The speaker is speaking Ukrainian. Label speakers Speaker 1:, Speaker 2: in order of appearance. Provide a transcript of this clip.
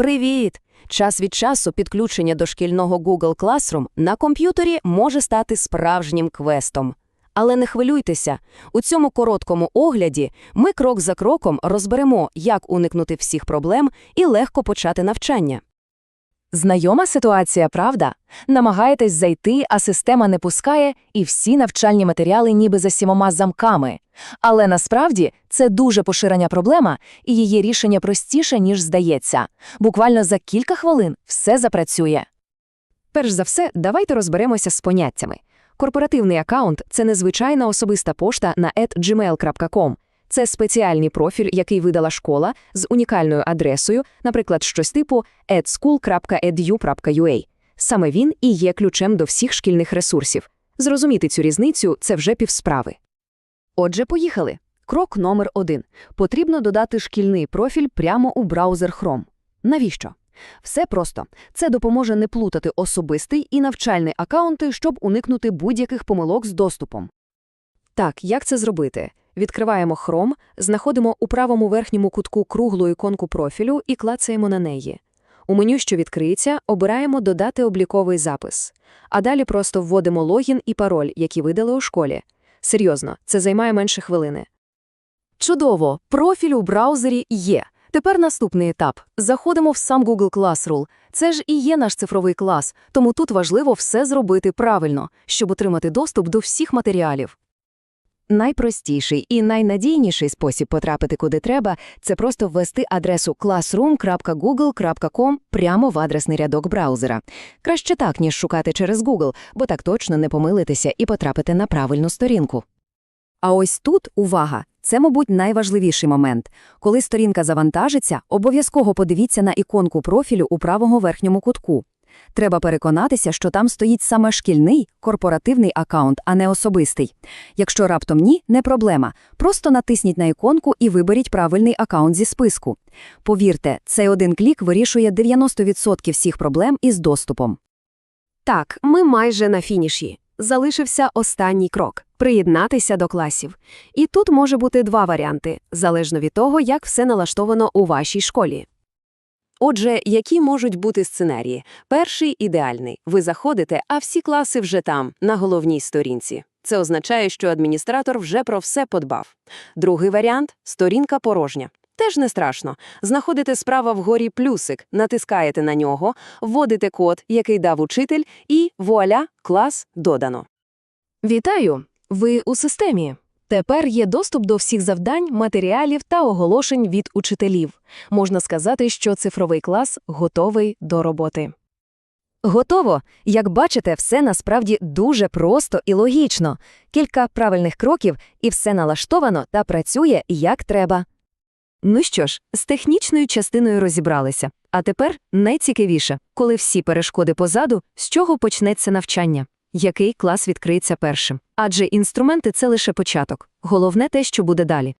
Speaker 1: Привіт! Час від часу підключення до шкільного Google Classroom на комп'ютері може стати справжнім квестом. Але не хвилюйтеся, у цьому короткому огляді ми крок за кроком розберемо, як уникнути всіх проблем і легко почати навчання.
Speaker 2: Знайома ситуація, правда? Намагаєтесь зайти, а система не пускає, і всі навчальні матеріали ніби за сімома замками. Але насправді це дуже поширена проблема, і її рішення простіше, ніж здається. Буквально за кілька хвилин все запрацює.
Speaker 1: Перш за все, давайте розберемося з поняттями. Корпоративний аккаунт – це незвичайна особиста пошта на gmail.com. Це спеціальний профіль, який видала школа з унікальною адресою, наприклад, щось типу edschool.edu.ua. Саме він і є ключем до всіх шкільних ресурсів. Зрозуміти цю різницю – це вже півсправи. Отже, поїхали. Крок номер один. Потрібно додати шкільний профіль прямо у браузер Chrome. Навіщо? Все просто. Це допоможе не плутати особистий і навчальний акаунти, щоб уникнути будь-яких помилок з доступом. Так, як це зробити? Відкриваємо Chrome, знаходимо у правому верхньому кутку круглу іконку профілю і клацаємо на неї. У меню, що відкриється, обираємо «Додати обліковий запис». А далі просто вводимо логін і пароль, які видали у школі. Серйозно, це займає менше хвилини. Чудово! Профіль у браузері є. Тепер наступний етап. Заходимо в сам Google Classroom. Це ж і є наш цифровий клас, тому тут важливо все зробити правильно, щоб отримати доступ до всіх матеріалів. Найпростіший і найнадійніший спосіб потрапити куди треба – це просто ввести адресу classroom.google.com прямо в адресний рядок браузера. Краще так, ніж шукати через Google, бо так точно не помилитися і потрапити на правильну сторінку. А ось тут увага! Це, мабуть, найважливіший момент. Коли сторінка завантажиться, обов'язково подивіться на іконку профілю у правому верхньому кутку. Треба переконатися, що там стоїть саме шкільний, корпоративний аккаунт, а не особистий. Якщо раптом ні, не проблема. Просто натисніть на іконку і виберіть правильний аккаунт зі списку. Повірте, цей один клік вирішує 90% всіх проблем із доступом. Так, ми майже на фініші. Залишився останній крок – приєднатися до класів. І тут може бути два варіанти, залежно від того, як все налаштовано у вашій школі. Отже, які можуть бути сценарії? Перший – ідеальний. Ви заходите, а всі класи вже там, на головній сторінці. Це означає, що адміністратор вже про все подбав. Другий варіант – сторінка порожня. Теж не страшно. Знаходите справа вгорі плюсик, натискаєте на нього, вводите код, який дав учитель, і вуаля, клас додано.
Speaker 2: Вітаю! Ви у системі. Тепер є доступ до всіх завдань, матеріалів та оголошень від учителів. Можна сказати, що цифровий клас готовий до роботи.
Speaker 1: Готово. Як бачите, все насправді дуже просто і логічно. Кілька правильних кроків, і все налаштовано та працює як треба. Ну що ж, з технічною частиною розібралися. А тепер найцікавіше, коли всі перешкоди позаду, з чого почнеться навчання. Який клас відкриється першим? Адже інструменти це лише початок. Головне те, що буде далі.